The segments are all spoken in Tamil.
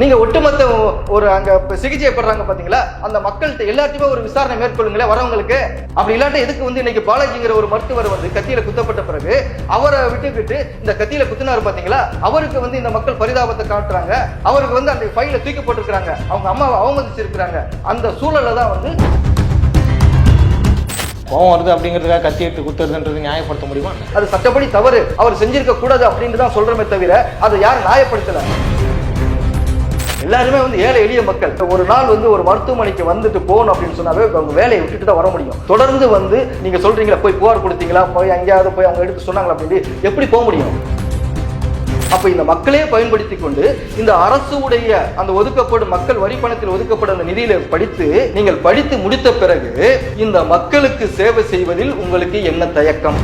நீங்க ஒட்டுமொத்த ஒரு அங்க சிகிச்சை பெறாங்க பாத்தீங்களா? அந்த மக்கள்கிட்ட எல்லாத்தையுமே ஒரு விசாரணை மேற்கொள்ளுங்களேன் வரவங்களுக்கு. அப்படி இல்லாட்டி எதுக்கு வந்து இன்னைக்கு பாலாஜிங்கிற ஒரு மருத்துவர் வந்து கத்தியில குத்தப்பட்ட பிறகு அவரை விட்டுக்கிட்டு இந்த கத்தியில குத்துனாரு பாத்தீங்களா? அவருக்கு வந்து இந்த மக்கள் பரிதாபத்தை காட்டுறாங்க. அவருக்கு வந்து அந்த ஃபைல தூக்கி போட்டிருக்காங்க அவங்க அம்மாவை அவமதிச்சிருக்கிறாங்க. அந்த சூழல்ல தான் வந்து கோவம் வருது அப்படிங்கிறதுக்காக கத்தி எடுத்து குத்துறதுன்றது நியாயப்படுத்த முடியுமா? அது சட்டப்படி தவறு. அவர் செஞ்சிருக்க கூடாது அப்படின்னு தான் சொல்றமே தவிர அதை யாரும் நியாயப்படுத்தல. எல்லாருமே வந்து ஏழை எளிய மக்கள். ஒரு நாள் வந்து ஒரு மருத்துவமனைக்கு வந்துட்டு போகணும் அப்படின்னு சொன்னாவே அவங்க வேலையை விட்டுட்டு தான் வர முடியும். தொடர்ந்து வந்து நீங்க சொல்றீங்களா போய் புகார் கொடுத்தீங்களா போய் எங்கேயாவது போய் அவங்க எடுத்து சொன்னாங்களா அப்படின்னு எப்படி போக முடியும்? அப்போ இந்த மக்களே பயன்படுத்தி கொண்டு இந்த அரசு உடைய அந்த ஒதுக்கப்படும் மக்கள் வரி பணத்தில் ஒதுக்கப்படும் அந்த நிதியில படித்து நீங்கள் படித்து முடித்த பிறகு இந்த மக்களுக்கு சேவை செய்வதில் உங்களுக்கு என்ன தயக்கம்?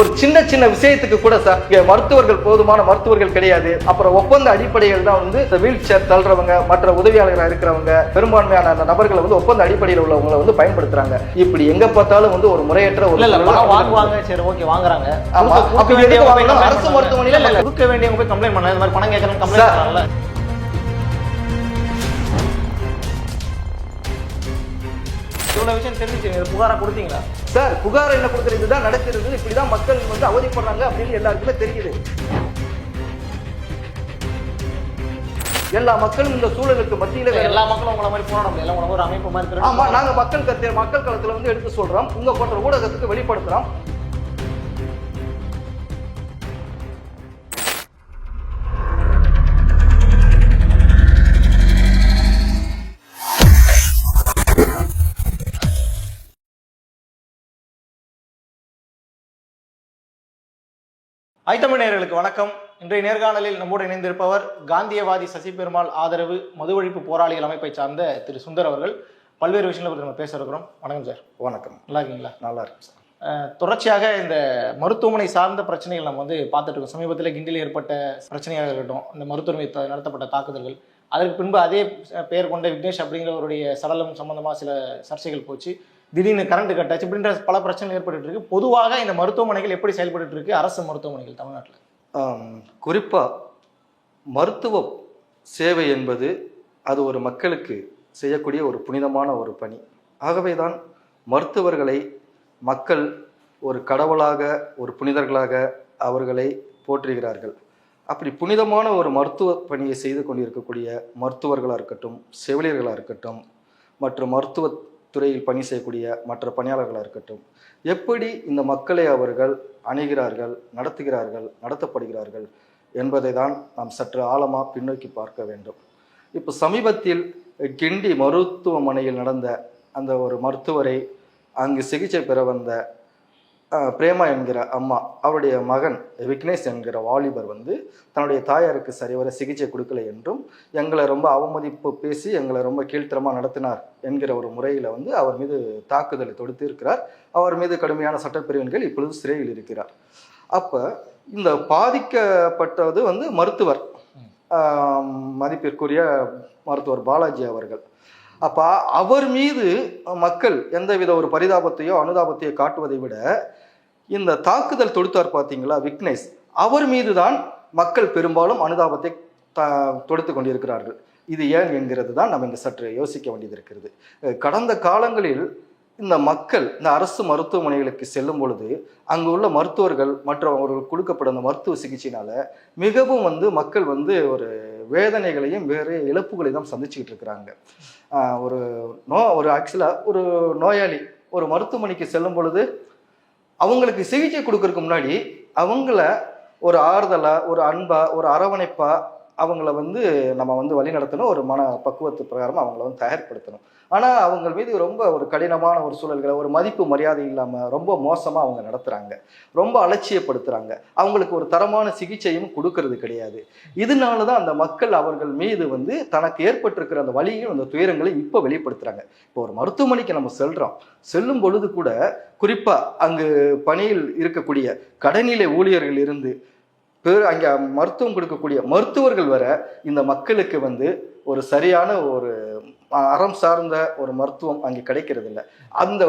ஒரு சின்ன சின்ன விஷயத்துக்கு கூட சார் மருத்துவர்கள் போதுமான மருத்துவர்கள் கிடையாது. அப்புறம் ஒப்பந்த அடிப்படையில் தான் வந்து இந்த வீல் சேர் தள்ளுறவங்க மற்ற உதவியாளர்களாக இருக்கிறவங்க பெரும்பான்மையான அந்த நபர்களை வந்து ஒப்பந்த அடிப்படையில் உள்ளவங்களை வந்து பயன்படுத்துறாங்க. இப்படி எங்க பார்த்தாலும் வந்து ஒரு முறையற்ற ஒரு வாங்குவாங்க சரி ஓகே வாங்குறாங்க. அரசு. மருத்துவமனையில கொடுக்க வேண்டியவங்க போய் கம்ப்ளைண்ட் பண்ணல இந்த மாதிரி பணம் கேட்கறேன் கம்ப்ளைண்ட் சார். இவ்வளவு விஷயம் தெரிஞ்சு புகாரா கொடுத்தீங்களா? சார் புகார் என்ன கொடுக்குறது இதுதான் நடக்கிறது. இப்படிதான் மக்கள் வந்து அவதிப்படுறாங்க அப்படின்னு எல்லாருக்குமே தெரியுது. எல்லா மக்களும் இந்த சூழலுக்கு மத்தியில எல்லா மக்களும் உங்களை மாதிரி போராட முடியல. உங்களை ஒரு அமைப்பு மாதிரி திரண்டு ஆமா நாங்க மக்கள் கருத்து மக்கள் களத்துல வந்து எடுத்து சொல்றோம். உங்க போன்ற ஊடகத்துக்கு வெளிப்படுத்துறோம். ஐத்தமிழ் வணக்கம். இன்றைய நேர்காணலில் நம்மோடு இணைந்திருப்பவர் காந்தியவாதி சசி பெருமாள் ஆதரவு மது ஒழிப்பு போராளிகள் அமைப்பை சார்ந்த திரு சுந்தர் அவர்கள். பல்வேறு விஷயங்களை பற்றி நம்ம பேச இருக்கிறோம். வணக்கம் சார். வணக்கம். நல்லா இருக்கீங்களா? நல்லா இருக்கு சார். தொடர்ச்சியாக இந்த மருத்துவமனை சார்ந்த பிரச்சனைகள் நம்ம வந்து பார்த்துட்டு இருக்கோம். சமீபத்தில் கிண்டியில் ஏற்பட்ட பிரச்சனையாக இருக்கட்டும் இந்த மருத்துவமனை நடத்தப்பட்ட தாக்குதல்கள். அதற்கு பின்பு அதே பெயர் கொண்ட விக்னேஷ் அப்படிங்கிறவருடைய சடலம் சம்பந்தமாக சில சர்ச்சைகள் போச்சு. திடீர்னு கரண்ட் கட்டாச்சு இப்படின்ற பல பிரச்சனைகள் ஏற்பட்டு இருக்கு. பொதுவாக இந்த மருத்துவமனைகள் எப்படி செயல்பட்டு இருக்கு? அரசு மருத்துவமனைகள் தமிழ்நாட்டில். குறிப்பாக மருத்துவ சேவை என்பது அது ஒரு மக்களுக்கு செய்யக்கூடிய ஒரு புனிதமான ஒரு பணி. ஆகவே தான் மருத்துவர்களை மக்கள் ஒரு கடவுளாக ஒரு புனிதர்களாக அவர்களை போற்றுகிறார்கள். அப்படி புனிதமான ஒரு மருத்துவ பணியை செய்து கொண்டிருக்கக்கூடிய மருத்துவர்களாக இருக்கட்டும் செவிலியர்களாக இருக்கட்டும் மற்றும் மருத்துவ துறையில் பணி செய்யக்கூடிய மற்ற பணியாளர்களாக இருக்கட்டும் எப்படி இந்த மக்களை அவர்கள் அணுகிறார்கள் நடத்துகிறார்கள் நடத்தப்படுகிறார்கள் என்பதை தான் நாம் சற்று ஆழமாக பின்னோக்கி பார்க்க வேண்டும். இப்போ சமீபத்தில் கிண்டி மருத்துவமனையில் நடந்த அந்த ஒரு மருத்துவரை அங்கு சிகிச்சை பெற வந்த பிரேமா என்கிற அம்மா அவருடைய மகன் விக்னேஷ் என்கிற வாலிபர் வந்து தன்னுடைய தாயாருக்கு சரிவர சிகிச்சை கொடுக்கல என்றும் எங்களை ரொம்ப அவமதிப்பு பேசி எங்களை ரொம்ப கீழ்த்தரமாக நடத்தினார் என்கிற ஒரு முறையில் வந்து அவர் மீது தாக்குதலை தொடுத்து இருக்கிறார் அவர் மீது கடுமையான சட்டப்பிரிவின்கள் இப்பொழுது சிறையில் இருக்கிறார். அப்போ இந்த பாதிக்கப்பட்டது வந்து மருத்துவர் மதிப்பிற்குரிய மருத்துவர் பாலாஜி அவர்கள். அப்போ அவர் மீது மக்கள் எந்தவித ஒரு பரிதாபத்தையோ அனுதாபத்தையோ காட்டுவதை விட இந்த தாக்குதல் தொடுத்தார் பார்த்தீங்களா விக்னேஷ்? அவர் மீது தான் மக்கள் பெரும்பாலும் அனுதாபத்தை த தொடுத்து கொண்டிருக்கிறார்கள். இது ஏன் என்கிறது தான் நம்ம இங்கே சற்று யோசிக்க வேண்டியது இருக்கிறது கடந்த காலங்களில் இந்த மக்கள் இந்த அரசு மருத்துவமனைகளுக்கு செல்லும் பொழுது அங்கு உள்ள மருத்துவர்கள் மற்றும் அவர்களுக்கு கொடுக்கப்படும் அந்த மருத்துவ சிகிச்சையினால மிகவும் வந்து மக்கள் வந்து ஒரு வேதனைகளையும் வேறு இழப்புகளையும் தான் சந்திச்சுக்கிட்டு இருக்கிறாங்க. ஒரு நோ ஒரு ஆக்சுவலாக ஒரு நோயாளி ஒரு மருத்துவமனைக்கு செல்லும் பொழுது அவங்களுக்கு சிகிச்சை கொடுக்கறதுக்கு முன்னாடி அவங்கள ஒரு ஆறுதலாக ஒரு அன்பா ஒரு அரவணைப்பா அவங்கள வந்து நம்ம வந்து வழி நடத்தணும் ஒரு மன பக்குவத்து பிரகாரம் அவங்கள வந்து தயார்படுத்தணும். ஆனால் அவங்க மீது ரொம்ப ஒரு கடினமான ஒரு சூழல்களை ஒரு மதிப்பு மரியாதை இல்லாமல் ரொம்ப மோசமாக அவங்க நடத்துகிறாங்க ரொம்ப அலட்சியப்படுத்துகிறாங்க அவங்களுக்கு ஒரு தரமான சிகிச்சையும் கொடுக்கறது கிடையாது. இதனால தான் அந்த மக்கள் அவர்கள் மீது வந்து தனக்கு ஏற்பட்டிருக்கிற அந்த வழியும் அந்த துயரங்களையும் இப்போ வெளிப்படுத்துகிறாங்க இப்போ ஒரு மருத்துவமனைக்கு நம்ம செல்கிறோம் செல்லும் பொழுது கூட குறிப்பாக அங்கு பணியில் இருக்கக்கூடிய கடைநிலை ஊழியர்கள் இருந்து பேர் அங்கே மருத்துவம் கொடுக்கக்கூடிய மருத்துவர்கள் வர இந்த மக்களுக்கு வந்து ஒரு சரியான ஒரு அறம் சார்ந்த ஒரு மருத்துவம் அங்கே கிடைக்கிறது இல்லை. அந்த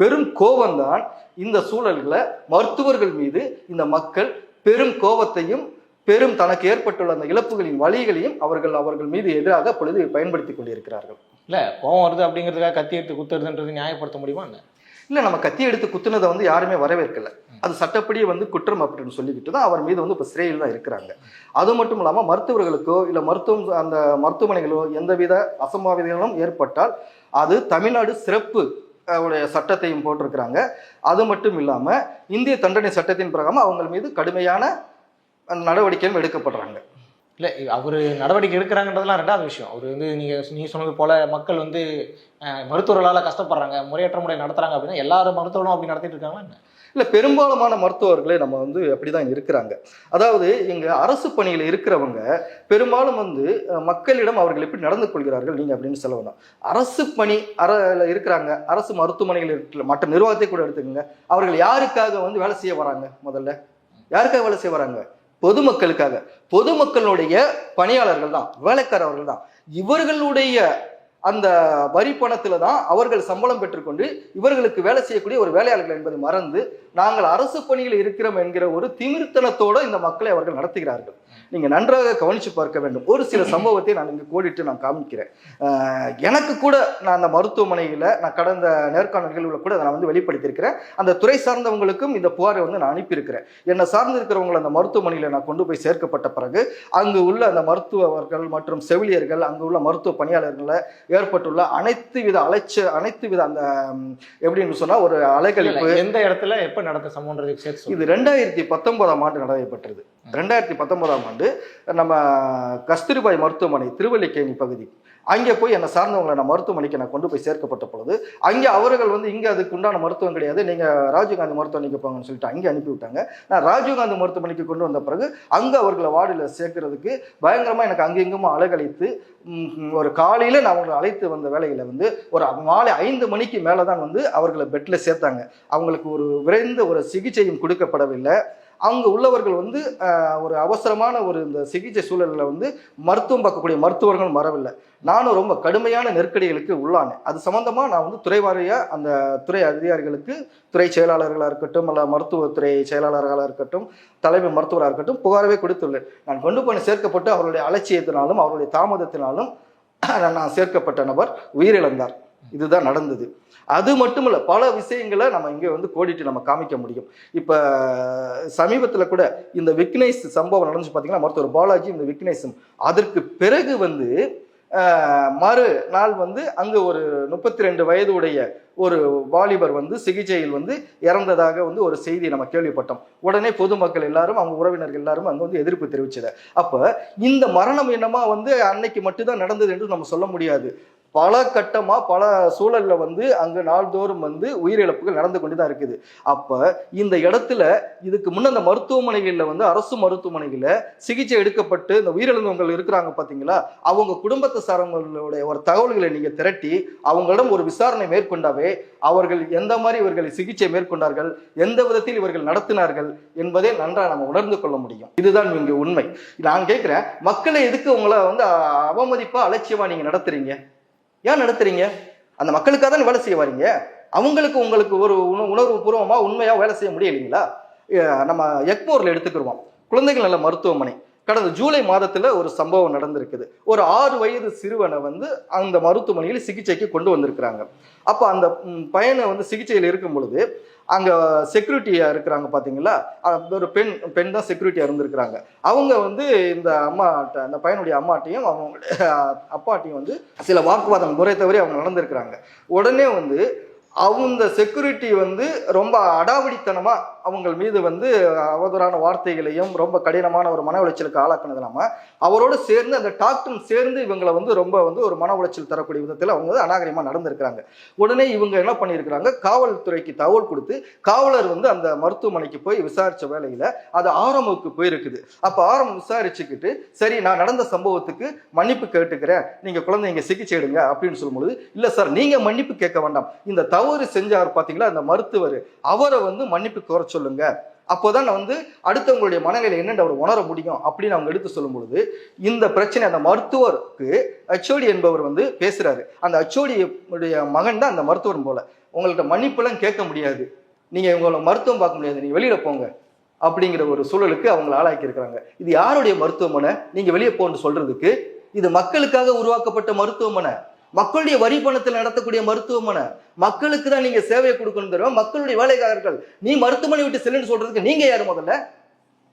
பெரும் கோபம்தான் இந்த சூழல்களை மருத்துவர்கள் மீது இந்த மக்கள் பெரும் கோபத்தையும் பெரும் தனக்கு ஏற்பட்டுள்ள அந்த இழப்புகளின் வழிகளையும் அவர்கள் அவர்கள் மீது எதிராக பொழுது பயன்படுத்தி கொண்டிருக்கிறார்கள். இல்லை கோவம் வருது அப்படிங்கிறதுக்காக கத்தி எடுத்து குத்துறதுன்றது நியாயப்படுத்த முடியுமா என்ன? இல்லை நம்ம கத்தி எடுத்து குத்துனதை வந்து யாருமே வரவேற்கல. அது சட்டப்படியே வந்து குற்றம் அப்படின்னு சொல்லிக்கிட்டு தான் அவர் மீது வந்து இப்போ சிறையில் தான் இருக்கிறாங்க. அது மட்டும் இல்லாமல் மருத்துவர்களுக்கோ இல்லை மருத்துவம் அந்த மருத்துவமனைகளோ எந்தவித அசம்பாவிதங்களும் ஏற்பட்டால் அது தமிழ்நாடு சிறப்பு அவருடைய உடைய சட்டத்தையும் போட்டிருக்கிறாங்க. அது மட்டும் இல்லாமல் இந்திய தண்டனை சட்டத்தின் பிரகாரம் அவங்க மீது கடுமையான நடவடிக்கையும் எடுக்கப்படுறாங்க. இல்லை அவர் நடவடிக்கை எடுக்கிறாங்கன்றதெல்லாம் ரெண்டாவது விஷயம். அவர் வந்து நீங்கள் நீ சொன்னது போல் மக்கள் வந்து மருத்துவர்களால் கஷ்டப்படுறாங்க முறையற்ற முறை நடத்துகிறாங்க அப்படின்னா எல்லாரும் மருத்துவர்களும் அப்படி நடத்திட்டு இருக்காங்களா என்ன? இல்லை பெரும்பாலான மருத்துவர்களே நம்ம வந்து அப்படிதான் இருக்கிறாங்க. அதாவது இங்கே அரசு பணியில் இருக்கிறவங்க பெரும்பாலும் வந்து மக்களிடம் அவர்கள் எப்படி நடந்து கொள்கிறார்கள் நீங்கள் அப்படின்னு சொல்ல வேண்டாம் அரசு பணி அற இருக்கிறாங்க அரசு மருத்துவமனைகள் இருக்கிற மற்ற நிர்வாகத்தை கூட எடுத்துக்கோங்க. அவர்கள் யாருக்காக வந்து வேலை செய்ய வராங்க முதல்ல? யாருக்காக வேலை செய்ய வராங்க? பொதுமக்களுக்காக. பொதுமக்களுடைய பணியாளர்கள் தான் வேலைக்காரர்கள் தான். இவர்களுடைய அந்த வரி பணத்துல தான் அவர்கள் சம்பளம் பெற்றுக்கொண்டு இவர்களுக்கு வேலை செய்யக்கூடிய ஒரு வேலையாளர்கள் என்பதை மறந்து நாங்கள் அரசு பணியில் இருக்கிறோம் என்கிற ஒரு திமிர்த்தனத்தோட இந்த மக்களை அவர்கள் நடத்துகிறார்கள். நீங்க நன்றாக கவனிச்சு பார்க்க வேண்டும். ஒரு சில சம்பவத்தை நான் இங்கு கோடிட்டு நான் காமிக்கிறேன். எனக்கு கூட நான் அந்த மருத்துவமனையில் நான் கடந்த நேர்காணல் நிகழ்வுல கூட நான் வந்து வெளிப்படுத்தியிருக்கிறேன். அந்த துறை சார்ந்தவங்களுக்கும் இந்த புகாரை வந்து நான் அனுப்பியிருக்கிறேன். என்னை சார்ந்து இருக்கிறவங்களை அந்த மருத்துவமனையில் நான் கொண்டு போய் சேர்க்கப்பட்ட பிறகு அங்கு உள்ள அந்த மருத்துவர்கள் மற்றும் செவிலியர்கள் அங்கு உள்ள மருத்துவ பணியாளர்களை ஏற்பட்டுள்ள அனைத்து வித அலைச்ச அனைத்து வித அந்த எப்படின்னு சொன்னா ஒரு அலைக்கழிப்பு இல்ல, எந்த இடத்துல எப்ப நடந்த சொல்லுங்க. இது ரெண்டாயிரத்தி பத்தொன்பதாம் ஆண்டு நடைபெற்றது. ரெண்டாயிரத்தி பத்தொன்பதாம் ஆண்டு நம்ம கஸ்தூரிபாய் மருத்துவமனை திருவல்லிக்கேணி பகுதி. அங்கே போய் என்னை சார்ந்தவங்களை நான் மருத்துவமனைக்கு நான் கொண்டு போய் சேர்க்கப்பட்ட பொழுது அங்கே அவர்கள் வந்து இங்கே அதுக்கு உண்டான மருத்துவம் கிடையாது நீங்கள் ராஜீவ்காந்தி மருத்துவமனைக்கு போங்கன்னு சொல்லிட்டு அங்கே அனுப்பிவிட்டாங்க நான் ராஜீவ்காந்தி மருத்துவமனைக்கு கொண்டு வந்த பிறகு அங்கே அவர்களை வார்டில் சேர்க்கறதுக்கு பயங்கரமாக எனக்கு அங்கெங்குமா அலைகழித்து ஒரு காலையில் நான் அவங்களை அழைத்து வந்த வேலையில் வந்து ஒரு மாலை ஐந்து மணிக்கு மேலே தான் வந்து அவர்களை பெட்டில் சேர்த்தாங்க. அவங்களுக்கு ஒரு விரைந்த ஒரு சிகிச்சையும் கொடுக்கப்படவில்லை. அங்கே உள்ளவர்கள் வந்து ஒரு அவசரமான ஒரு இந்த சிகிச்சை சூழலில் வந்து மருத்துவம் பார்க்கக்கூடிய மருத்துவர்கள் வரவில்லை. நானும் ரொம்ப கடுமையான நெருக்கடிகளுக்கு உள்ளானேன். அது சம்பந்தமாக நான் வந்து துறை வாரியாக அந்த துறை அதிகாரிகளுக்கு துறை செயலாளர்களாக இருக்கட்டும் அல்ல மருத்துவத்துறை செயலாளர்களாக இருக்கட்டும் தலைமை மருத்துவராக இருக்கட்டும் புகாரவே கொடுத்துள்ளேன். நான் கொண்டு போய் சேர்க்கப்பட்டு அவருடைய அலட்சியத்தினாலும் அவருடைய தாமதத்தினாலும் நான் சேர்க்கப்பட்ட நபர் உயிரிழந்தார். இதுதான் நடந்தது. அது மட்டுமல்ல பல விஷயங்களை நம்ம இங்கே வந்து கோடிட்டு நம்ம காமிக்க முடியும். இப்போ சமீபத்தில் கூட இந்த விக்னேஷ் சம்பவம் நடந்துச்சு பார்த்தீங்கன்னா மருத்துவர் பாலாஜி இந்த விக்னேஷும். அதற்கு பிறகு வந்து மறு நாள் வந்து அங்கே ஒரு முப்பத்தி ரெண்டு வயது உடைய ஒரு வாலிபர் வந்து சிகிச்சையில் வந்து இறந்ததாக வந்து ஒரு செய்தி நம்ம கேள்விப்பட்டோம். உடனே பொதுமக்கள் எல்லாரும் அவங்க உறவினர்கள் எல்லாரும் அங்கே வந்து எதிர்ப்பு தெரிவிச்சது. அப்போ இந்த மரணம் என்னமா வந்து அன்னைக்கு மட்டும்தான் நடந்தது என்று நம்ம சொல்ல முடியாது. பல கட்டமாக பல சூழலில் வந்து அங்கு நாள்தோறும் வந்து உயிரிழப்புகள் நடந்து கொண்டு தான் இருக்குது. அப்போ இந்த இடத்துல இதுக்கு முன்ன அந்த மருத்துவமனைகளில் வந்து அரசு மருத்துவமனைகளில் சிகிச்சை எடுக்கப்பட்டு இந்த உயிரிழந்தவங்க இருக்கிறாங்க பார்த்தீங்களா அவங்க குடும்பத்தை சார்ந்தவர்களுடைய ஒரு தகவல்களை நீங்கள் திரட்டி அவங்களிடம் ஒரு விசாரணை மேற்கொண்டாவே அவர்கள் எந்த மாதிரி இவர்கள் சிகிச்சை மேற்கொண்டார்கள் எந்த விதத்தில் இவர்கள் நடத்தினார்கள் என்பதை நன்றாக நம்ம உணர்ந்து கொள்ள முடியும். இதுதான் இங்கே உண்மை. நான் கேட்குறேன் மக்களை எதுக்கு உங்களை வந்து அவமதிப்பாக அலட்சியமாக நீங்கள் நடத்துறீங்க? ஏன் நடத்துறீங்க? அந்த மக்களுக்காக தான் வேலை செய்ய வரீங்க? அவங்களுக்கு உங்களுக்கு ஒரு உண உணர்வு பூர்வமாக உண்மையாக வேலை செய்ய முடியலைங்களா? நம்ம எக்மோரில் எடுத்துக்கிடுவோம் குழந்தைகள் நல்ல மருத்துவமனை. கடந்த ஜூலை மாதத்தில் ஒரு சம்பவம் நடந்திருக்குது. ஒரு ஆறு வயது சிறுவனை வந்து அந்த மருத்துவமனையில் சிகிச்சைக்கு கொண்டு வந்திருக்கிறாங்க. அப்போ அந்த பையனை வந்து சிகிச்சையில் இருக்கும் பொழுது அங்கே செக்யூரிட்டியாக இருக்கிறாங்க பார்த்தீங்களா ஒரு பெண் பெண் தான் செக்யூரிட்டியாக இருந்திருக்கிறாங்க. அவங்க வந்து இந்த அம்மாட்ட அந்த பையனுடைய அம்மாட்டையும் அவங்களுடைய அப்பாட்டையும் வந்து சில வாக்குவாதம் முறை தவிர அவங்க நடந்திருக்கிறாங்க. உடனே வந்து அவங்க செக்யூரிட்டி வந்து ரொம்ப அடாவடித்தனமாக அவங்க மீது வந்து அவதூறான வார்த்தைகளையும் ரொம்ப கடினமான ஒரு மன உளைச்சலுக்கு ஆளாக்குனது இல்லாமல் அவரோடு சேர்ந்து அந்த டாக்டரும் சேர்ந்து இவங்களை வந்து ரொம்ப வந்து ஒரு மன உளைச்சல் தரக்கூடிய விதத்தில் அவங்க வந்து அநாகரிகமாக நடந்திருக்கிறாங்க. உடனே இவங்க என்ன பண்ணியிருக்கிறாங்க? காவல்துறைக்கு தகவல் கொடுத்து காவலர் வந்து அந்த மருத்துவமனைக்கு போய் விசாரித்த வேலையில் அது ஆரம்புக்கு போயிருக்குது. அப்போ ஆரம்பம் விசாரிச்சுக்கிட்டு சரி நான் நடந்த சம்பவத்துக்கு மன்னிப்பு கேட்டுக்கிறேன். நீங்கள் குழந்தைங்க சிகிச்சை எடுங்க அப்படின்னு சொல்லும்பொழுது இல்லை சார் நீங்கள் மன்னிப்பு கேட்க வேண்டாம். இந்த தவறு செஞ்சார் பார்த்தீங்களா அந்த மருத்துவர் அவரை வந்து மன்னிப்பு குறைச்சு சொல்லுங்க. அப்போதான் நான் வந்து அடுத்தவங்களுடைய மனநிலை என்னென்று அவர் உணர முடியும் அப்படின்னு அவங்க எடுத்து சொல்லும் பொழுது இந்த பிரச்சனை அந்த மருத்துவருக்கு அச்சோடி என்பவர் வந்து பேசுறாரு. அந்த அச்சோடியுடைய மகன் தான் அந்த மருத்துவர் போல. உங்கள்ட்ட மன்னிப்புலாம் கேட்க முடியாது. நீங்க உங்களை மருத்துவம் பார்க்க முடியாது. நீங்க வெளியில போங்க அப்படிங்கிற ஒரு சூழலுக்கு அவங்களை ஆளாக்கி இருக்கிறாங்க இது யாருடைய மருத்துவமனை? நீங்க வெளியே போன்னு சொல்றதுக்கு இது மக்களுக்காக உருவாக்கப்பட்ட மருத்துவமனை. மக்களுடைய வரி பணத்தில் நடத்தக்கூடிய மருத்துவமனை மக்களுக்கு தான் நீங்க சேவையை கொடுக்கணும் மக்களுடைய வேலைக்காரர்கள் நீ மருத்துவமனை விட்டு செல்லுன்னு சொல்றதுக்கு நீங்க யாரு முதல்ல?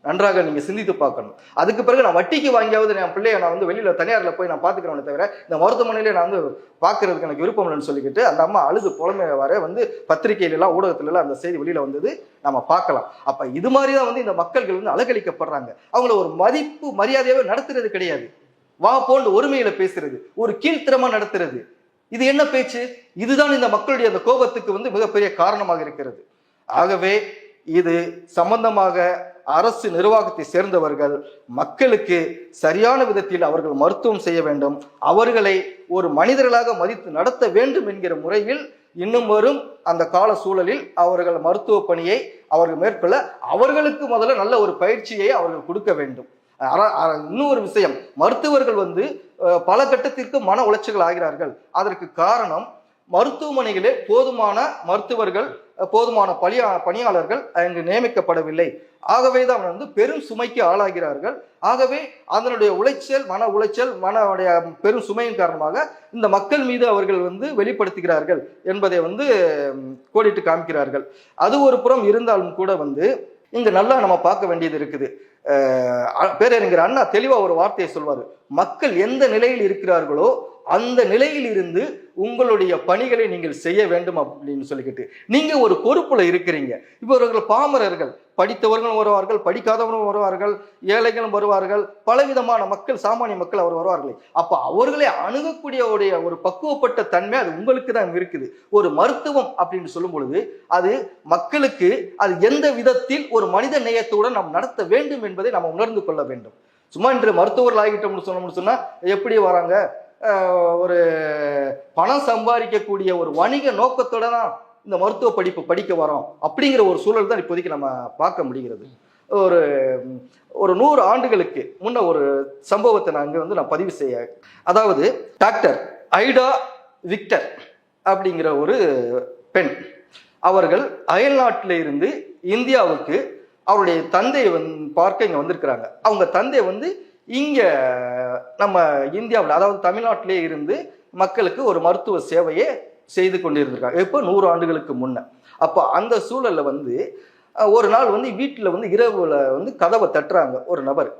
நன்றாக நீங்க சிந்தித்து பார்க்கணும். அதுக்கு பிறகு நான் வட்டிக்கு வாங்கியாவது என் பிள்ளைய நான் வந்து வெளியில தனியார்ல போய் நான் பாத்துக்கிறவனே தவிர இந்த மருத்துவமனையில நான் வந்து பாக்குறதுக்கு எனக்கு விருப்பம் இல்லைன்னு சொல்லிக்கிட்டு அந்த அம்மா அழுது புலமை வர வந்து பத்திரிகையில எல்லாம் ஊடகத்துல எல்லாம் அந்த செய்தி வெளியில வந்தது நம்ம பார்க்கலாம். அப்ப இது மாதிரி தான் வந்து இந்த மக்கள்கள் வந்து அலகழிக்கப்படுறாங்க. அவங்கள ஒரு மதிப்பு மரியாதையாவே நடத்துறது கிடையாது. வா போன்று ஒருமையில பேசுறது ஒரு கீழ்த்திரமா நடத்துறது. இது என்ன பேச்சு? இதுதான் இந்த மக்களுடைய அந்த கோபத்துக்கு வந்து மிகப்பெரிய காரணமாக இருக்கிறது. ஆகவே இது சம்பந்தமாக அரசு நிர்வாகத்தை சேர்ந்தவர்கள் மக்களுக்கு சரியான விதத்தில் அவர்கள் மருத்துவம் செய்ய வேண்டும் அவர்களை ஒரு மனிதர்களாக மதித்து நடத்த வேண்டும் என்கிற முறையில் இன்னும் வரும் அந்த கால சூழலில் அவர்கள் மருத்துவ பணியை அவர்கள் மேற்கொள்ள அவர்களுக்கு முதல்ல நல்ல ஒரு பயிற்சியை அவர்கள் கொடுக்க வேண்டும். அர- இன்னொரு விஷயம். மருத்துவர்கள் வந்து பல கட்டத்திற்கு மன உளைச்சல்கள் ஆகிறார்கள். அதற்கு காரணம் மருத்துவமனைகளே போதுமான மருத்துவர்கள் போதுமான பணியா பணியாளர்கள் அங்கு நியமிக்கப்படவில்லை. ஆகவே தான் வந்து பெரும் சுமைக்கு ஆளாகிறார்கள். ஆகவே அதனுடைய உளைச்சல் மன உளைச்சல் மனவுடைய பெரும் சுமையின் காரணமாக இந்த மக்கள் மீது அவர்கள் வந்து வெளிப்படுத்துகிறார்கள் என்பதை வந்து கோடிட்டு காமிக்கிறார்கள். அது ஒரு புறம் இருந்தாலும் கூட வந்து இங்கு நல்லா நம்ம பார்க்க வேண்டியது இருக்குது. பேரறிஞர் அண்ணா தெளிவாக ஒரு வார்த்தையை சொல்வார். மக்கள் எந்த நிலையில் இருக்கிறார்களோ அந்த நிலையில் இருந்து உங்களுடைய பணிகளை நீங்கள் செய்ய வேண்டும் அப்படின்னு சொல்லிக்கிட்டு நீங்க ஒரு பொறுப்புல இருக்கிறீங்க. இப்போ இவர்கள் பாமரர்கள் படித்தவர்களும் வருவார்கள் படிக்காதவர்களும் வருவார்கள் ஏழைகளும் வருவார்கள் பலவிதமான மக்கள் சாமானிய மக்கள் அவர் வருவார்கள். அப்ப அவர்களை அணுகக்கூடிய உடைய ஒரு பக்குவப்பட்ட தன்மை அது உங்களுக்கு தான் இருக்குது. ஒரு மருத்துவம் அப்படின்னு சொல்லும் பொழுது அது மக்களுக்கு அது எந்த விதத்தில் ஒரு மனித நேயத்துடன் நாம் நடத்த வேண்டும் என்பதை நாம் உணர்ந்து கொள்ள வேண்டும். சும்மா இன்று மருத்துவர்கள் ஆகிட்டோம்னு சொன்னோம்னு சொன்னா எப்படி வராங்க? ஒரு பணம் சம்பாதிக்கக்கூடிய ஒரு வணிக நோக்கத்தோட தான் இந்த மருத்துவ படிப்பு படிக்க வரோம். அப்படிங்கிற ஒரு சூழல் தான் இப்போதைக்கு நம்ம பார்க்க முடிகிறது. ஒரு ஒரு நூறு ஆண்டுகளுக்கு முன்ன ஒரு சம்பவத்தை நான் வந்து நான் பதிவு செய்ய அதாவது டாக்டர் ஐடா விக்டர் அப்படிங்கிற ஒரு பெண் அவர்கள் அயல்நாட்டில இருந்து இந்தியாவுக்கு அவருடைய தந்தையை வந்து பார்க்க இங்கே வந்திருக்கிறாங்க. அவங்க தந்தை வந்து இங்கே நம்ம இந்தியாவில் அதாவது தமிழ்நாட்டிலே இருந்து மக்களுக்கு ஒரு மருத்துவ சேவையை செய்து கொண்டிருந்திருக்காங்க. இப்போ நூறு ஆண்டுகளுக்கு முன்ன. அப்போ அந்த சூழலில் வந்து ஒரு நாள் வந்து வீட்டில் வந்து இரவுல வந்து கதவை தட்டுறாங்க ஒரு நபர்.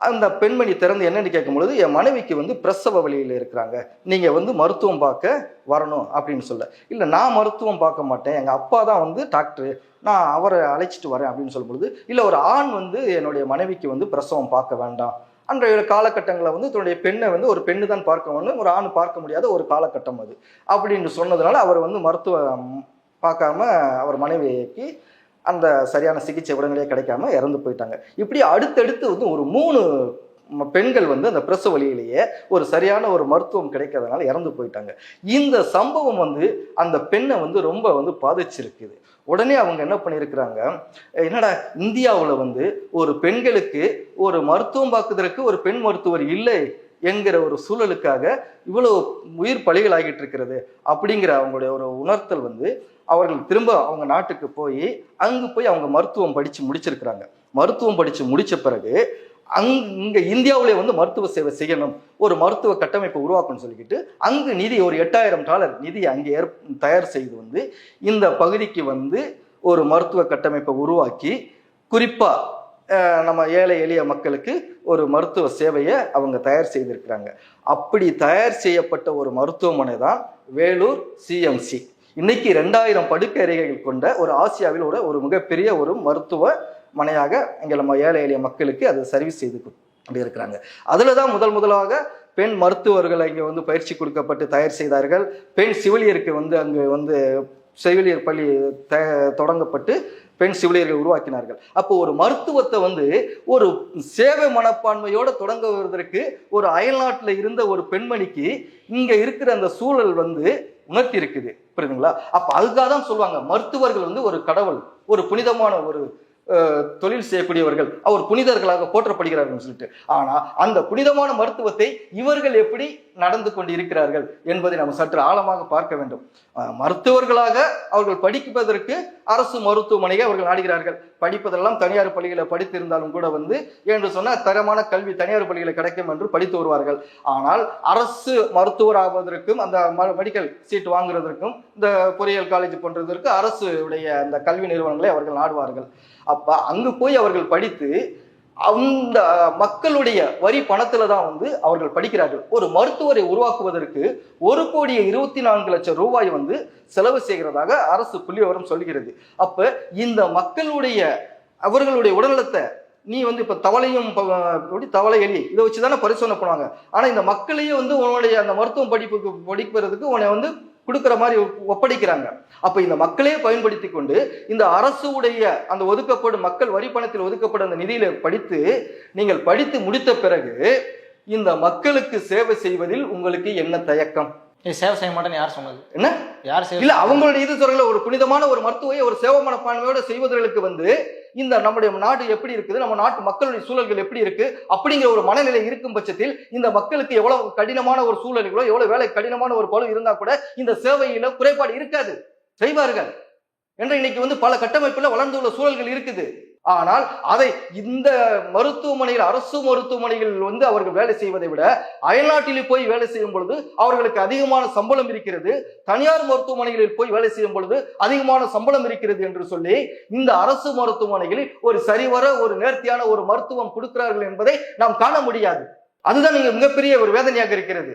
அந்த பெண்மணி திறந்து என்னன்னு கேட்கும் பொழுது என் மனைவிக்கு வந்து பிரசவ வழியில் இருக்கிறாங்க. நீங்கள் வந்து மருத்துவம் பார்க்க வரணும் அப்படின்னு சொல்ல. இல்லை நான் மருத்துவம் பார்க்க மாட்டேன். எங்கள் அப்பா தான் வந்து டாக்டர். நான் அவரை அழைச்சிட்டு வரேன் அப்படின்னு சொல்லும் பொழுது இல்லை ஒரு ஆண் வந்து என்னுடைய மனைவிக்கு வந்து பிரசவம் பார்க்க வேண்டாம். அன்றைய காலகட்டங்களில் வந்து தன்னுடைய பெண்ணை வந்து ஒரு பெண்ணு தான் பார்க்க வேண்டும் ஒரு ஆண் பார்க்க முடியாத ஒரு காலகட்டம் அது. அப்படின்னு சொன்னதுனால அவர் வந்து மருத்துவம் பார்க்காம அவர் மனைவிக்கு அந்த சரியான சிகிச்சை உடனே கிடைக்காம இறந்து போயிட்டாங்க. இப்படி அடுத்தடுத்து வந்து ஒரு மூணு பெண்கள் வந்து அந்த பிரசவ வழியிலேயே ஒரு சரியான ஒரு மருத்துவம் கிடைக்காதனால இறந்து போயிட்டாங்க. இந்த சம்பவம் வந்து அந்த பெண்ணை வந்து ரொம்ப வந்து பாதிச்சிருக்குது. உடனே அவங்க என்ன பண்ணியிருக்கிறாங்க? என்னடா இந்தியாவில் வந்து ஒரு பெண்களுக்கு ஒரு மருத்துவம் பார்க்குறதுக்கு ஒரு பெண் மருத்துவர் இல்லை என்கிற ஒரு சூழலுக்காக இவ்வளோ உயிர் பலிகள் ஆகிட்டு இருக்கிறது அப்படிங்கிற அவங்களுடைய ஒரு உணர்த்தல் வந்து அவர்கள் திரும்ப அவங்க நாட்டுக்கு போய் அங்கு போய் அவங்க மருத்துவம் படித்து முடிச்சிருக்கிறாங்க. மருத்துவம் படித்து முடித்த பிறகு அங் இங்கே இந்தியாவிலே வந்து மருத்துவ சேவை செய்யணும். ஒரு மருத்துவ கட்டமைப்பை உருவாக்கணும்னு சொல்லிக்கிட்டு அங்கு நிதி ஒரு எட்டாயிரம் டாலர் நிதியை அங்கே ஏற் தயார் செய்து வந்து இந்த பகுதிக்கு வந்து ஒரு மருத்துவ கட்டமைப்பை உருவாக்கி குறிப்பாக நம்ம ஏழை எளிய மக்களுக்கு ஒரு மருத்துவ சேவையை அவங்க தயார் செய்திருக்கிறாங்க. அப்படி தயார் செய்யப்பட்ட ஒரு மருத்துவமனை தான் வேலூர் சிஎம்சி இன்னைக்கு ரெண்டாயிரம் படுக்கை அறைகள் கொண்ட ஒரு ஆசியாவில் ஒரு ஒரு மிகப்பெரிய ஒரு மருத்துவ மனையாக இங்கே நம்ம ஏழை எளிய மக்களுக்கு அது சர்வீஸ் செய்து கொண்டு இருக்கிறாங்க அதில் தான் முதல் முதலாக பெண் மருத்துவர்கள் இங்கே வந்து பயிற்சி கொடுக்கப்பட்டு தயார் செய்தார்கள். பெண் சிவிலியருக்கு வந்து அங்கே வந்து செவிலியர் பள்ளி த தொடங்கப்பட்டு பெண் செவிலியர்கள் உருவாக்கினார்கள். அப்போ ஒரு மருத்துவத்தை வந்து ஒரு சேவை மனப்பான்மையோடு தொடங்குவதற்கு ஒரு அயல்நாட்டில் இருந்த ஒரு பெண்மணிக்கு இங்கே இருக்கிற அந்த சூழல் வந்து உணர்த்தி இருக்குது புரியுதுங்களா? அப்போ அதுக்காக தான் சொல்லுவாங்க மருத்துவர்கள் வந்து ஒரு கடவுள் ஒரு புனிதமான ஒரு தொழில் செய்யக்கூடியவர்கள் அவர் புனிதர்களாக போற்றப்படுகிறார்கள் சொல்லிட்டு. ஆனால் அந்த புனிதமான மருத்துவத்தை இவர்கள் எப்படி நடந்து கொண்டு இருக்கிறார்கள் என்பதை நாம் சற்று ஆழமாக பார்க்க வேண்டும். மருத்துவர்களாக அவர்கள் படிப்பதற்கு அரசு மருத்துவமனையை அவர்கள் நாடுகிறார்கள். படிப்பதெல்லாம் தனியார் பள்ளிகளை படித்திருந்தாலும் கூட வந்து என்று சொன்னால் தரமான கல்வி தனியார் பள்ளிகளை கிடைக்கும் என்று படித்து வருவார்கள். ஆனால் அரசு மருத்துவர் ஆவதற்கும் அந்த ம- மெடிக்கல் சீட் வாங்குறதற்கும் இந்த பொறியியல் காலேஜ் போன்றதற்கு அரசு உடைய அந்த கல்வி நிறுவனங்களை அவர்கள் நாடுவார்கள். அப்ப அங்கு போய் அவர்கள் படித்து அந்த மக்களுடைய வரி பணத்துல தான் வந்து அவர்கள் படிக்கிறார்கள். ஒரு மருத்துவரை உருவாக்குவதற்கு ஒரு கோடியே இருபத்தி நான்கு லட்சம் ரூபாய் வந்து செலவு செய்கிறதாக அரசு புள்ளிவரம் சொல்கிறது. அப்ப இந்த மக்களுடைய அவர்களுடைய உடல்நலத்தை நீ வந்து இப்ப தவளையும் எப்படி தவளை எலி இதை வச்சு தானே பரிசோதனை பண்ணுவாங்க. ஆனா இந்த மக்களையே வந்து உன்னுடைய அந்த மருத்துவம் படிப்புக்கு படிக்கிறதுக்கு உன்னை வந்து கொடுக்குற மாதிரி ஒப்படைக்கிறாங்க. அப்ப இந்த மக்களே பயன்படுத்தி கொண்டு இந்த அரசு உடைய அந்த ஒதுக்கப்படும் மக்கள் வரி பணத்தில் ஒதுக்கப்படும் அந்த நிதியில படித்து நீங்கள் படித்து முடித்த பிறகு இந்த மக்களுக்கு சேவை செய்வதில் உங்களுக்கு என்ன தயக்கம்? சேவை செய்ய மாட்டேன்னு யார் சொன்னது? என்ன? யார் சேவை இல்ல அவங்களுடைய இது சொல்றல ஒரு புனிதமான ஒரு மருத்துவையை ஒரு சேவை மனப்பான்மையோட செய்வதற்கு வந்து இந்த நம்முடைய நாடு எப்படி இருக்குது நம்ம நாட்டு மக்களுடைய சூழல்கள் எப்படி இருக்கு அப்படிங்கிற ஒரு மனநிலை இருக்கும் பட்சத்தில் இந்த மக்களுக்கு எவ்வளவு கடினமான ஒரு சூழல்களோ எவ்வளவு வேலை கடினமான ஒரு பளு இருந்தா கூட இந்த சேவையில குறைபாடு இருக்காது. செய்வார்கள். என்ற இன்னைக்கு வந்து பல கட்டமைப்புல வளர்ந்துள்ள சூழல்கள் இருக்குது. ஆனால் அதை இந்த மருத்துவமனையில் அரசு மருத்துவமனையில் வந்து அவர்கள் வேலை செய்வதை விட அயல்நாட்டிலே போய் வேலை செய்யும் பொழுது அவர்களுக்கு அதிகமான சம்பளம் இருக்கிறது. தனியார் மருத்துவமனைகளில் போய் வேலை செய்யும் பொழுது அதிகமான சம்பளம் இருக்கிறது என்று சொல்லி இந்த அரசு மருத்துவமனைகளில் ஒரு சரிவர ஒரு நேர்த்தியான ஒரு மருத்துவம் கொடுக்கிறார்கள் என்பதை நாம் காண முடியாது. அதுதான் நீங்க மிகப்பெரிய ஒரு வேதனையாக இருக்கிறது.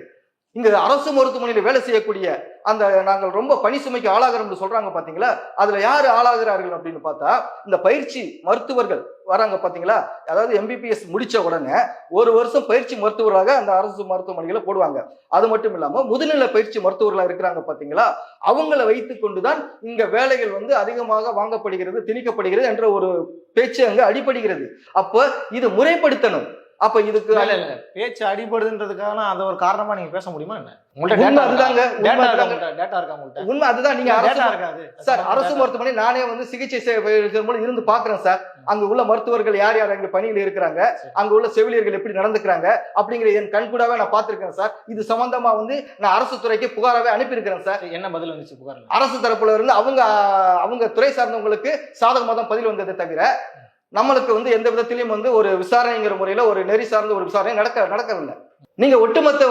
இங்க அரசு மருத்துவமனையில் வேலை செய்யக்கூடிய அந்த நாங்கள் ரொம்ப பணி சுமைக்கு ஆளாகிறோம்னு சொல்றாங்க பாத்தீங்களா? அதுல யாரு ஆளாகிறார்கள் அப்படின்னு பார்த்தா இந்த பயிற்சி மருத்துவர்கள் வராங்க பாத்தீங்களா? அதாவது எம்பிபிஎஸ் முடிச்ச உடனே ஒரு வருஷம் பயிற்சி மருத்துவராக அந்த அரசு மருத்துவமனைகளை போடுவாங்க. அது மட்டும் இல்லாம முதுநிலை பயிற்சி மருத்துவர்களா இருக்கிறாங்க பாத்தீங்களா? அவங்களை வைத்து கொண்டுதான் இங்க வேலைகள் வந்து அதிகமாக வாங்கப்படுகிறது திணிக்கப்படுகிறது என்ற ஒரு பேச்சு அங்க அடிபடுகிறது. அப்ப இது முறைப்படுத்தணும். அப்ப இதுக்கு இல்ல இல்ல. பேச்சு அடிபடுதுன்றதுக்காக அதை ஒரு காரணமா நீங்க பேச முடியுமா என்ன? உங்கள்ட்ட அதுதாங்க, டேட்டா இருக்கா டேட்டா இருக்கா உங்கள்ட்ட? உண்மை அதுதான். நீங்க டேட்டா இருக்காது. சார் அரசு மருத்துவமனை நானே வந்து சிகிச்சை சேவை இருக்கும்போது இருந்து பாக்குறேன் சார். அங்க உள்ள மருத்துவர்கள் யார் யார் அங்க பணியில் இருக்கிறாங்க? அங்க உள்ள செவிலியர்கள் எப்படி நடந்துக்கிறாங்க? அப்படிங்கிற என் கண்கூடாவே நான் பார்த்திருக்கேன் சார். இது சம்பந்தமா வந்து நான் அரசு துறைக்கு புகாராவே அனுப்பியிருக்கிறேன் சார். என்ன பதில் வந்துச்சு புகார்ல? அரசு தரப்புல இருந்து அவங்க அவங்க துறை சார்ந்தவங்களுக்கு சாதகமாக தான் பதில் வந்ததை தவிர நம்மளுக்கு வந்து எந்த விதத்திலையும் வந்து ஒரு விசாரணைங்கிற முறையில ஒரு நெறி சார்ந்த ஒரு விசாரணை நடக்க நடக்கவில்லை. நீங்க ஒட்டுமொத்த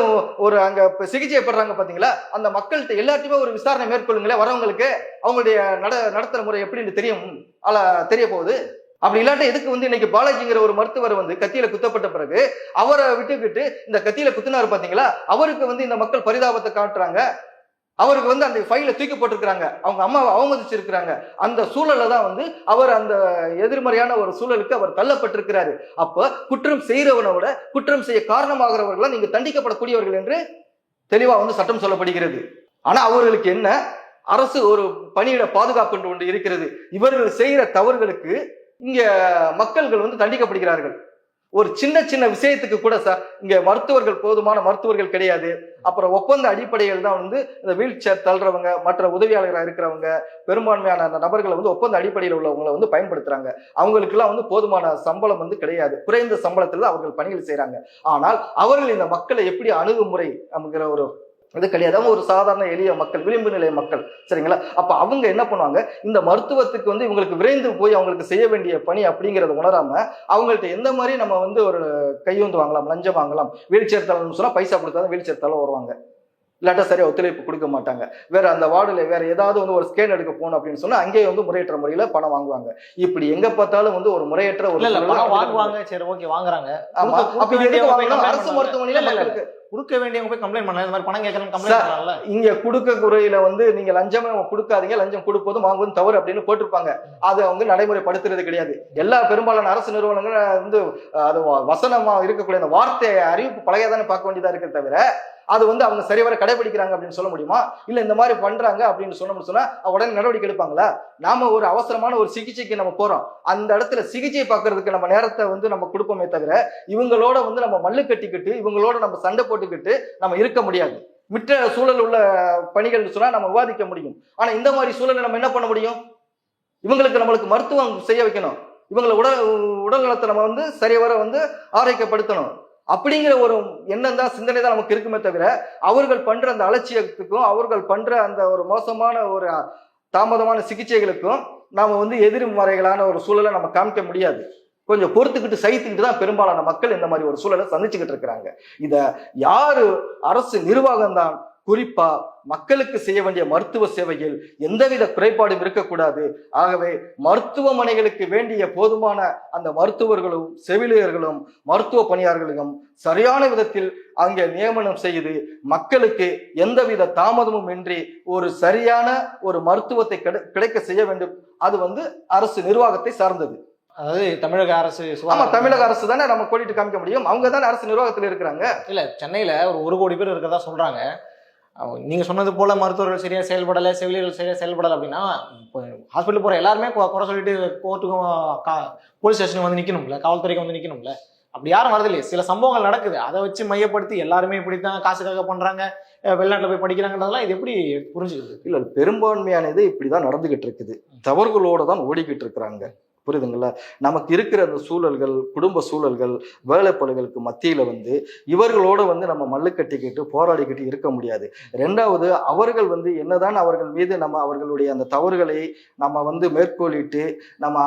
ஒரு அங்க சிகிச்சை பெறாங்க பாத்தீங்களா? அந்த மக்கள்கிட்ட எல்லாத்தையுமே ஒரு விசாரணை மேற்கொள்ளுங்களேன் வரவங்களுக்கு அவங்களுடைய நட நடத்துற முறை எப்படின்னு தெரியும் அல தெரிய போகுது. அப்படி இல்லாட்டி எதுக்கு வந்து இன்னைக்கு பாலாஜிங்கிற ஒரு மருத்துவர் வந்து கத்தியில குத்தப்பட்ட பிறகு அவரை விட்டுக்கிட்டு இந்த கத்தியில குத்துனாரு பாத்தீங்களா? அவருக்கு வந்து இந்த மக்கள் பரிதாபத்தை காட்டுறாங்க. அவருக்கு வந்து அந்த ஃபைல தூக்கி போட்டிருக்கிறாங்க அவங்க அம்மாவை அவமதிச்சிருக்கிறாங்க. அந்த சூழல்ல தான் வந்து அவர் அந்த எதிர்மறையான ஒரு சூழலுக்கு அவர் தள்ளப்பட்டிருக்கிறாரு. அப்ப குற்றம் செய்யறவனை விட குற்றம் செய்ய காரணமாகிறவர்களா நீங்க தண்டிக்கப்படக்கூடியவர்கள் என்று தெளிவா வந்து சட்டம் சொல்லப்படுகிறது. ஆனா அவர்களுக்கு என்ன? அரசு ஒரு பணியிட பாதுகாப்பு என்று ஒன்று இருக்கிறது. இவர்கள் செய்கிற தவறுகளுக்கு இங்க மக்கள்கள் வந்து தண்டிக்கப்படுகிறார்கள். ஒரு சின்ன சின்ன விஷயத்துக்கு கூட சார் இங்க மருத்துவர்கள் போதுமான மருத்துவர்கள் கிடையாது. அப்புறம் ஒப்பந்த அடிப்படையில் தான் வந்து இந்த வீல் சேர் தள்ளுறவங்க மற்ற உதவியாளர்களாக இருக்கிறவங்க பெரும்பான்மையான அந்த நபர்களை வந்து ஒப்பந்த அடிப்படையில் உள்ளவங்களை வந்து பயன்படுத்துறாங்க. அவங்களுக்கெல்லாம் வந்து போதுமான சம்பளம் வந்து கிடையாது. குறைந்த சம்பளத்தில் தான் அவர்கள் பணிகள் செய்கிறாங்க ஆனால் அவர்கள் இந்த மக்களை எப்படி அணுகுமுறை அப்படிங்கிற ஒரு இது கிடையாது. அவங்க ஒரு சாதாரண எளிய மக்கள் விளிம்பு நிலை மக்கள். சரிங்களா? அப்ப அவங்க என்ன பண்ணுவாங்க? இந்த மருத்துவத்துக்கு வந்து இவங்களுக்கு விரைந்து போய் அவங்களுக்கு செய்ய வேண்டிய பணி அப்படிங்கறத உணராம அவங்கள்ட்ட எந்த மாதிரி நம்ம வந்து ஒரு கையுந்து வாங்கலாம் லஞ்சம் வாங்கலாம் வீல் சேர் சொன்னா பைசா கொடுத்தா வீல் சேர் வருவாங்க. இல்லாட்டா சரியா ஒத்துழைப்பு கொடுக்க மாட்டாங்க. வேற அந்த வார்டுல வேற ஏதாவது வந்து ஒரு ஸ்கேன் எடுக்க போகணும் அப்படின்னு சொன்னா அங்கேயே வந்து முறையற்ற முறையில பணம் வாங்குவாங்க. இப்படி எங்க பார்த்தாலும் வந்து ஒரு முறையற்ற ஒரு வாங்குவாங்க சரி ஓகே வாங்குறாங்க. ஆமா. அரசு மருத்துவமனையில. மக்களுக்கு கொடுக்க வேண்டியவங்க போய் கம்ப்ளைண்ட் பண்ணலாம். இந்த மாதிரி பணம் கேட்கணும் கம்ப்ளைண்ட் பண்ணலாம்ல. இங்க கொடுக்க குறையில வந்து நீங்க லஞ்சம் கொடுக்காதீங்க. லஞ்சம் கொடுப்பதும் வாங்குவதும் தவறு அப்படின்னு போட்டிருப்பாங்க. அது அவங்க நடைமுறைப்படுத்துறது கிடையாது. எல்லா பெரும்பாலான அரசு நிறுவனங்கள் வந்து அது வசனமா இருக்கக்கூடிய அந்த வார்த்தை அறிவிப்பு பழைய தானே பார்க்க வேண்டியதா இருக்க தவிர அது வந்து அவங்க சரிவர கடைபிடிக்கிறாங்க அப்படின்னு சொல்ல முடியுமா? இல்ல இந்த மாதிரி பண்றாங்க அப்படின்னு சொன்னோம்னு சொன்னா உடனே நடவடிக்கை எடுப்பாங்களா? நாம ஒரு அவசரமான ஒரு சிகிச்சைக்கு நம்ம போறோம். அந்த இடத்துல சிகிச்சை பார்க்கறதுக்கு நம்ம நேரத்தை வந்து நம்ம கொடுப்போமே தவிர இவங்களோட வந்து நம்ம மல்லு கட்டிக்கிட்டு இவங்களோட நம்ம சண்டை போட்டுக்கிட்டு நம்ம இருக்க முடியாது. மிற்ற சூழல் உள்ள பணிகள் சொன்னா நம்ம விவாதிக்க முடியும். ஆனா இந்த மாதிரி சூழலை நம்ம என்ன பண்ண முடியும்? இவங்களுக்கு நம்மளுக்கு மருத்துவம் செய்ய வைக்கணும். இவங்களை உடல் உடல் நலத்தை நம்ம வந்து சரியவர வந்து ஆரோக்கியப்படுத்தணும். அப்படிங்கிற ஒரு எண்ணம் தான் சிந்தனை தான் நமக்கு இருக்குமே தவிர அவர்கள் பண்ற அந்த அலட்சியத்துக்கும் அவர்கள் பண்ற அந்த ஒரு மோசமான ஒரு தாமதமான சிகிச்சைகளுக்கும் நாம வந்து எதிர்மறைகளான ஒரு சூழலை நம்ம காமிக்க முடியாது. கொஞ்சம் பொறுத்துக்கிட்டு சகித்துக்கிட்டு தான் பெரும்பாலான மக்கள் இந்த மாதிரி ஒரு சூழலை சந்திச்சுக்கிட்டு இருக்கிறாங்க. இதை யாரு அரசு நிர்வாகம் தான் குறிப்பா மக்களுக்கு செய்ய வேண்டிய மருத்துவ சேவையில் எந்தவித குறைபாடும் இருக்கக்கூடாது. ஆகவே மருத்துவமனைகளுக்கு வேண்டிய போதுமான அந்த மருத்துவர்களும் செவிலியர்களும் மருத்துவ பணியாளர்களும் சரியான விதத்தில் அங்கே நியமனம் செய்து மக்களுக்கு எந்தவித தாமதமும் இன்றி ஒரு சரியான ஒரு மருத்துவத்தை கிடைக்க செய்ய வேண்டும். அது வந்து அரசு நிர்வாகத்தை சார்ந்தது. அதாவது தமிழக அரசு ஆமா தமிழக அரசு தானே நம்ம கோடிட்டு காமிக்க முடியும்? அவங்க தானே அரசு நிர்வாகத்தில் இருக்கிறாங்க. இல்ல சென்னையில ஒரு ஒரு கோடி பேர் இருக்கிறதா சொல்றாங்க. நீங்க சொன்னது போல மருத்துவர்கள் சரியா செயல்படலை செவிலியர்கள் சரியா செயல்படலை அப்படின்னா ஹாஸ்பிட்டல் போற எல்லாருமே குறை சொல்லிட்டு கோர்ட்டுக்கும் போலீஸ் ஸ்டேஷனுக்கு வந்து நிக்கணும்ல காவல்துறைக்கு வந்து நிக்கணும்ல. அப்படி யாரும் வரது இல்லையே சில சம்பவங்கள் நடக்குது. அதை வச்சு மையப்படுத்தி எல்லாருமே இப்படித்தான் காசுக்காக பண்றாங்க. வெளிநாட்டுல போய் படிக்கிறாங்கன்றதெல்லாம் இது எப்படி புரிஞ்சுக்கிறது? இல்ல பெரும்பான்மையானது இப்படிதான் நடந்துகிட்டு இருக்குது. தவறுகளோட தான் ஓடிக்கிட்டு இருக்கிறாங்க. புரியுதுங்களா? நமக்கு இருக்கிற அந்த சூழல்கள் குடும்ப சூழல்கள் வேலைப்பளுகளுக்கு மத்தியில் வந்து இவர்களோட வந்து நம்ம மல்லு கட்டிக்கிட்டு போராடிக்கிட்டு இருக்க முடியாது. ரெண்டாவது அவர்கள் வந்து என்னதான் அவர்கள் மீது நம்ம அவர்களுடைய அந்த தவறுகளை நம்ம வந்து மேற்கோளிட்டு நம்ம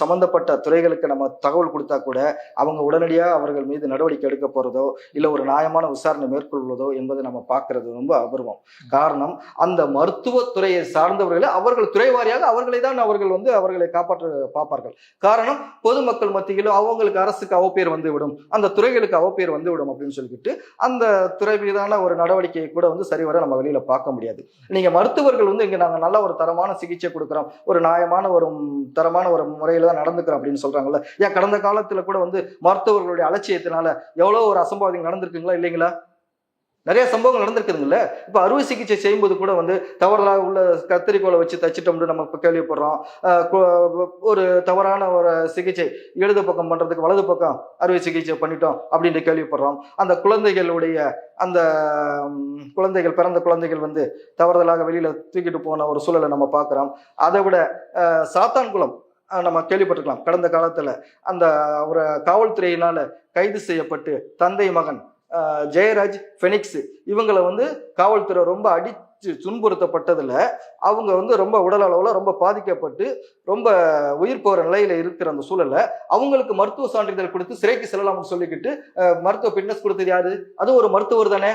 சம்பந்தப்பட்ட துறைகளுக்கு நம்ம தகவல் கொடுத்தா கூட அவங்க உடனடியாக அவர்கள் மீது நடவடிக்கை எடுக்க போறதோ இல்லை ஒரு நியாயமான விசாரணை மேற்கொள்வதோ என்பதை நம்ம பார்க்கறது ரொம்ப அபூர்வம். காரணம் அந்த மருத்துவத்துறையை சார்ந்தவர்களை அவர்கள் துறைவாரியாக அவர்களை தான் அவர்கள் வந்து அவர்களை காப்பாற்ற பார்ப்பார்கள். காரணம் பொதுமக்கள் மத்தியிலும் அவங்களுக்கு அரசுக்கு அவப்பேர் வந்து விடும் அந்த துறைகளுக்கு அவப்பேர் வந்து விடும் அப்படின்னு சொல்லிட்டு அந்த துறை மீதான ஒரு நடவடிக்கையை கூட வந்து சரிவர நம்ம வெளியில பார்க்க முடியாது. நீங்க மருத்துவர்கள் வந்து இங்க நாங்க நல்ல ஒரு தரமான சிகிச்சை கொடுக்குறோம். ஒரு நியாயமான ஒரு தரமான ஒரு முறையில தான் நடந்துக்கிறோம் அப்படின்னு சொல்றாங்கல்ல. ஏன் கடந்த காலத்துல கூட வந்து மருத்துவர்களுடைய அலட்சியத்தினால எவ்வளவு ஒரு அசம்பாவிதம் நடந்திருக்குங்களா இல்லைங்களா? நிறைய சம்பவங்கள் நடந்திருக்குதுங்கல்ல? இப்போ அறுவை சிகிச்சை செய்யும்போது கூட வந்து தவறலாக உள்ள கத்திரிக்கோலை வச்சு தச்சிட்டோம்னு நம்ம இப்போ கேள்விப்படுறோம். ஒரு தவறான ஒரு சிகிச்சை இடது பக்கம் பண்ணுறதுக்கு வலது பக்கம் அறுவை சிகிச்சை பண்ணிட்டோம் அப்படின்ட்டு கேள்விப்படுறோம். அந்த குழந்தைகளுடைய அந்த குழந்தைகள் பிறந்த குழந்தைகள் வந்து தவறுதலாக வெளியில் தூக்கிட்டு போன ஒரு சூழலை நம்ம பார்க்குறோம். அதை விட சாத்தான்குளம் நம்ம கேள்விப்பட்டிருக்கலாம். கடந்த காலத்தில் அந்த ஒரு காவல்துறையினால் கைது செய்யப்பட்டு தந்தை மகன் ஜெயராஜ் ஃபெனிக்ஸ் இவங்களை வந்து காவல்துறை ரொம்ப அடிச்சு துன்புறுத்தப்பட்டதில் அவங்க வந்து ரொம்ப உடல் அளவில் ரொம்ப பாதிக்கப்பட்டு ரொம்ப உயிர் போகிற நிலையில் இருக்கிற அந்த சூழலை அவங்களுக்கு மருத்துவ சான்றிதழ் கொடுத்து சிறைக்கு செல்லலாம்னு சொல்லிக்கிட்டு மருத்துவ ஃபிட்னஸ் கொடுத்தது யாரு? அது ஒரு மருத்துவர் தானே.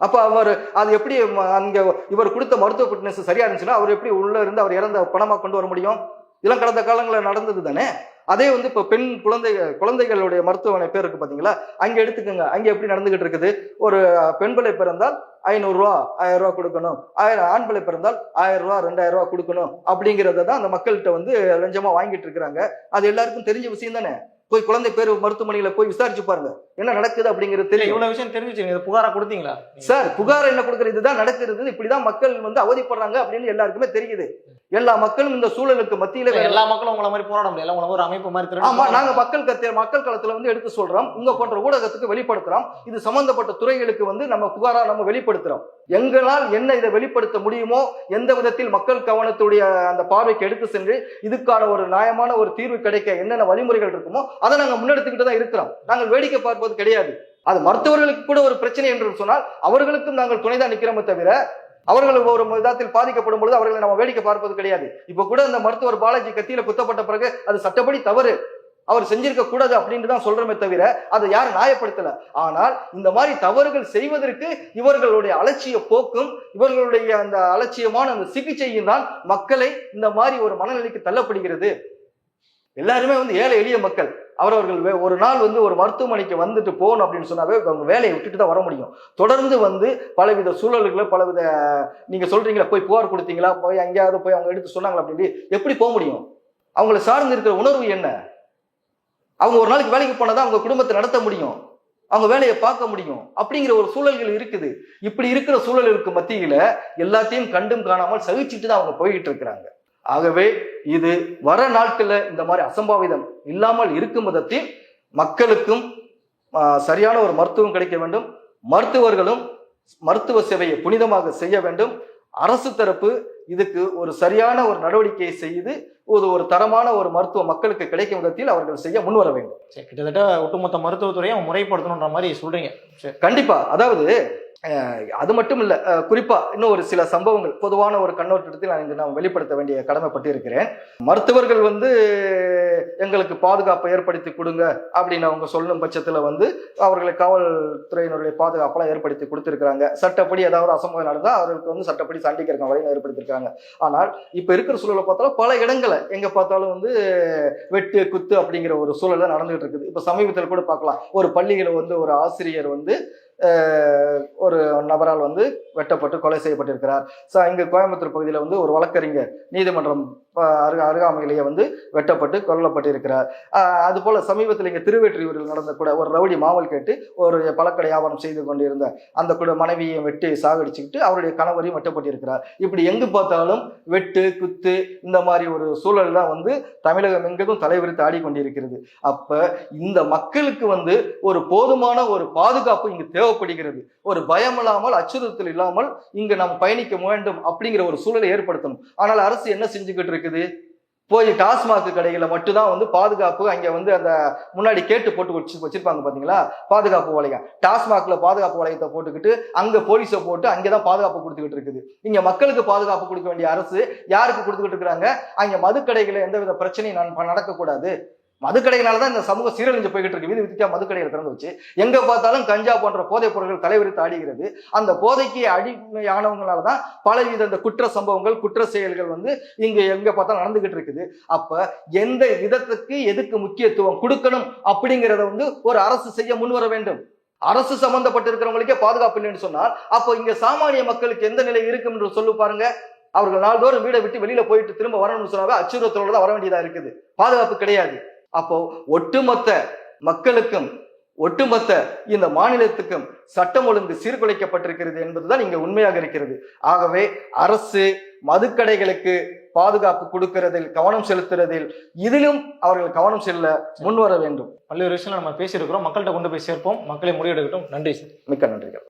அப்போ அவர் அது எப்படி அங்கே இவர் கொடுத்த மருத்துவ ஃபிட்னஸ் சரியா இருந்துச்சுன்னா அவர் எப்படி உள்ளே இருந்து அவர் இறந்த பணமாக கொண்டு வர முடியும்? இதெல்லாம் கடந்த காலங்களில் நடந்தது தானே அதே வந்து இப்போ பெண் குழந்தை குழந்தைகளுடைய மருத்துவமனை பேர் இருக்கு பார்த்தீங்களா அங்கே எடுத்துக்கோங்க. அங்கே எப்படி நடந்துகிட்டு இருக்குது? ஒரு பெண் பிள்ளை பிறந்தால் ஐநூறுரூவா ஆயிரம் ரூபா கொடுக்கணும். ஆயிரம் ஆண் பிள்ளை பிறந்தால் ஆயிரம் ரூபா ரெண்டாயிரம் ரூபா கொடுக்கணும். அப்படிங்கிறத தான் அந்த மக்கள்கிட்ட வந்து லஞ்சமாக வாங்கிட்டு இருக்கிறாங்க. அது எல்லாருக்கும் தெரிஞ்ச விஷயம் தானே? போய் குழந்தை பேர் மருத்துவமனையில் போய் விசாரிச்சு பாருங்க. என்ன நடக்குது அப்படிங்கிறது தெரியும். இவ்வளவு விஷயம் தெரிஞ்சுச்சு. இது புகாரா கொடுத்தீங்களா? சார் புகார் என்ன கொடுக்குறது இதுதான் நடக்கிறது இப்படிதான் மக்கள் வந்து அவதிப்படுறாங்க அப்படின்னு எல்லாருக்குமே தெரியுது. எல்லா மக்களும் இந்த சூழலுக்கு மத்தியில எல்லா மக்களும் உங்களை மாதிரி போராட முடியல. உங்களை ஒரு அமைப்பு மாதிரி ஆமா நாங்க மக்கள் கத்திய மக்கள் களத்துல வந்து எடுத்து சொல்றோம். உங்க போன்ற ஊடகத்துக்கு வெளிப்படுத்துறோம். இது சம்பந்தப்பட்ட துறைகளுக்கு வந்து நம்ம புகாரா நம்ம வெளிப்படுத்துறோம். எங்களால் என்ன இதை வெளிப்படுத்த முடியுமோ எந்த விதத்தில் மக்கள் கவனத்துடைய அந்த பார்வைக்கு எடுத்து சென்று இதுக்கான ஒரு நியாயமான ஒரு தீர்வு கிடைக்க என்னென்ன வழிமுறைகள் இருக்குமோ அதை நாங்க முன்னெடுத்துக்கிட்டு தான் இருக்கிறோம். நாங்கள் வேடிக்கை போது கிடையாது. அது மருத்துவர்களுக்கு கூட ஒரு பிரச்சனை என்று சொன்னால் அவர்களுக்கும் நாங்கள் துணைதான் நிற்கிறோமே தவிர அவர்கள் ஒரு விதத்தில் பாதிக்கப்படும் பொழுது அவர்களை நம்ம வேடிக்கை பார்ப்பது கிடையாது. இப்ப கூட அந்த மருத்துவர் பாலாஜி கத்தியில குத்தப்பட்ட பிறகு அது சட்டப்படி தவறு. அவர் செஞ்சிருக்க கூடாது அப்படின்னு தான் சொல்றோமே தவிர அதை யாரும் நியாயப்படுத்தல? ஆனால் இந்த மாதிரி தவறுகள் செய்வதற்கு இவர்களுடைய அலட்சிய போக்கும் இவர்களுடைய அந்த அலட்சியமான அந்த சிகிச்சையும் தான் மக்களை இந்த மாதிரி ஒரு மனநிலைக்கு தள்ளப்படுகிறது. எல்லாருமே வந்து ஏழை எளிய மக்கள். அவரவர்கள் வே- ஒரு நாள் வந்து ஒரு மருத்துவமனைக்கு வந்துட்டு போகணும் அப்படின்னு சொன்னாவே அவங்க வேலையை விட்டுட்டு தான் வர முடியும். தொடர்ந்து வந்து பலவித சூழல்களை பலவித நீங்கள் சொல்றீங்களா போய் புகார் கொடுத்தீங்களா போய் எங்கேயாவது போய் அவங்க எடுத்து சொன்னாங்களா அப்படின்னு எப்படி போக முடியும்? அவங்கள சார்ந்து இருக்கிற உணர்வு என்ன? அவங்க ஒரு நாளைக்கு வேலைக்கு போனாதான் அவங்க குடும்பத்தை நடத்த முடியும். அவங்க வேலையை பார்க்க முடியும். அப்படிங்கிற ஒரு சூழல்கள் இருக்குது. இப்படி இருக்கிற சூழலுக்கு மத்தியில் எல்லாத்தையும் கண்டும் காணாமல் சகிச்சுட்டு தான் அவங்க போய்கிட்டு இருக்கிறாங்க. ஆகவே இது வர நாட்கள்ல இந்த மாதிரி அசம்பாவிதம் இல்லாமல் இருக்கும் விதத்தில் மக்களுக்கும் சரியான ஒரு மருத்துவம் கிடைக்க வேண்டும். மருத்துவர்களும் மருத்துவ சேவையை புனிதமாக செய்ய வேண்டும். அரசு தரப்பு இதுக்கு ஒரு சரியான ஒரு நடவடிக்கையை செய்து ஒரு ஒரு தரமான ஒரு மருத்துவ மக்களுக்கு கிடைக்கும் விதத்தில் அவர்கள் செய்ய முன்வர வேண்டும். சரி கிட்டத்தட்ட ஒட்டுமொத்த மருத்துவத்துறையை முறைப்படுத்தணுன்ற மாதிரி சொல்றீங்க. சரி கண்டிப்பா. அதாவது அது மட்டும் இல்ல குறிப்பா இன்னும் ஒரு சில சம்பவங்கள். பொதுவான ஒரு கண்ணோட்டத்தில் நான் இங்கு நான் வெளிப்படுத்த வேண்டிய கடமைப்பட்டு இருக்கிறேன் மருத்துவர்கள் வந்து எங்களுக்கு பாதுகாப்பை ஏற்படுத்தி கொடுங்க அப்படின்னு அவங்க சொல்லும் பட்சத்தில் வந்து அவர்களை காவல்துறையினருடைய பாதுகாப்பெல்லாம் ஏற்படுத்தி கொடுத்துருக்காங்க சட்டப்படி ஏதாவது அசம்பவம் நடந்தால் அவர்களுக்கு வந்து சட்டப்படி சண்டிக்கிறக்க வரையும் ஏற்படுத்தியிருக்காங்க ஆனால் இப்போ இருக்கிற சூழலை பார்த்தாலும் பல இடங்களை எங்கே பார்த்தாலும் வந்து வெட்டு குத்து அப்படிங்கிற ஒரு சூழல் நடந்துகிட்டு இருக்குது. இப்போ சமீபத்தில் கூட பார்க்கலாம். ஒரு பள்ளியில் வந்து ஒரு ஆசிரியர் வந்து ஒரு நபரால் வந்து வெட்டப்பட்டு கொலை செய்யப்பட்டிருக்கிறார். ஸோ இங்கே கோயம்புத்தூர் பகுதியில் வந்து ஒரு வழக்கறிஞர் நீதிமன்றம் அருகா அருகாமையிலேயே வந்து வெட்டப்பட்டு கொல்லப்பட்டிருக்கிறார். அது போல சமீபத்தில் இங்கே திருவெற்றியூரில் நடந்த கூட ஒரு ரவுடி மாவல் கேட்டு ஒரு பழக்கடை வியாபாரம் செய்து கொண்டிருந்த அந்த கூட மனைவியை வெட்டி சாகடிச்சுக்கிட்டு அவருடைய கணவரையும் வெட்டப்பட்டிருக்கிறார். இப்படி எங்கு பார்த்தாலும் வெட்டு குத்து இந்த மாதிரி ஒரு சூழல் தான் வந்து தமிழகம் எங்கேயும் தலைவிரித்து ஆடிக்கொண்டிருக்கிறது. அப்ப இந்த மக்களுக்கு வந்து ஒரு போதுமான ஒரு பாதுகாப்பு இங்கு தேவைப்படுகிறது. ஒரு பயம் இல்லாமல் அச்சுறுத்தல் இல்லாமல் இங்கு நாம் பயணிக்க வேண்டும் அப்படிங்கிற ஒரு சூழலை ஏற்படுத்தணும். ஆனால் அரசு என்ன செஞ்சுக்கிட்டு இருக்குது. போய் டாஸ்மாக் கடைகளை மட்டும்தான் வந்து பாதுகாப்பு அங்கே வந்து அந்த முன்னாடி கேட்டு போட்டு வச்சு வச்சிருப்பாங்க பார்த்தீங்களா பாதுகாப்பு வளையம் டாஸ்மாக்ல பாதுகாப்பு வளையத்தை போட்டுக்கிட்டு அங்கே போலீஸை போட்டு அங்கதான் பாதுகாப்பு கொடுத்துக்கிட்டு இருக்குது. இங்கே மக்களுக்கு பாதுகாப்பு கொடுக்க வேண்டிய அரசு யாருக்கு கொடுத்துக்கிட்டு இருக்கிறாங்க? அங்க எந்த எந்தவித பிரச்சனையும் நான் நடக்கக்கூடாது. மதுக்கடைகளால தான் இந்த சமூக சீரழிஞ்சு போய்கிட்டு இருக்கு. வீதி வித்தியா மதுக்கடைகளை திறந்து வச்சு எங்க பார்த்தாலும் கஞ்சா போன்ற போதைப் பொருட்கள் தலைவிரித்து ஆடுகிறது அந்த போதைக்கு அடிமையானவங்களால தான் பலவித இந்த குற்ற சம்பவங்கள் குற்ற செயல்கள் வந்து இங்க எங்க பார்த்தாலும் நடந்துகிட்டு இருக்குது. அப்ப எந்த விதத்துக்கு எதுக்கு முக்கியத்துவம் கொடுக்கணும் அப்படிங்கிறத வந்து ஒரு அரசு செய்ய முன்வர வேண்டும். அரசு சம்பந்தப்பட்டிருக்கிறவங்களுக்கே பாதுகாப்பு இல்லைன்னு சொன்னால் அப்போ இங்க சாமானிய மக்களுக்கு எந்த நிலை இருக்கும் என்று சொல்லு பாருங்க. அவர்கள் நாள்தோறும் வீடை விட்டு வெளியில போயிட்டு திரும்ப வரணும்னு சொன்னாவே அச்சுறுத்தலோட தான் வர வேண்டியதா இருக்குது. பாதுகாப்பு கிடையாது. அப்போ ஒட்டுமொத்த மக்களுக்கும் ஒட்டுமொத்த இந்த மாநிலத்துக்கும் சட்டம் ஒழுங்கு சீர்குலைக்கப்பட்டிருக்கிறது என்பதுதான் இங்க உண்மையாக இருக்கிறது. ஆகவே அரசு மதுக்கடைகளுக்கு பாதுகாப்பு கொடுக்கிறதில் கவனம் செலுத்துறதில் இதிலும் அவர்கள் கவனம் செல்ல முன்வர வேண்டும். பல்வேறு விஷயங்கள் நம்ம பேசியிருக்கிறோம். மக்கள்கிட்ட கொண்டு போய் சேர்ப்போம். மக்களை முடிவெடுக்கட்டும் நன்றி சார். மிக்க நன்றிகள்.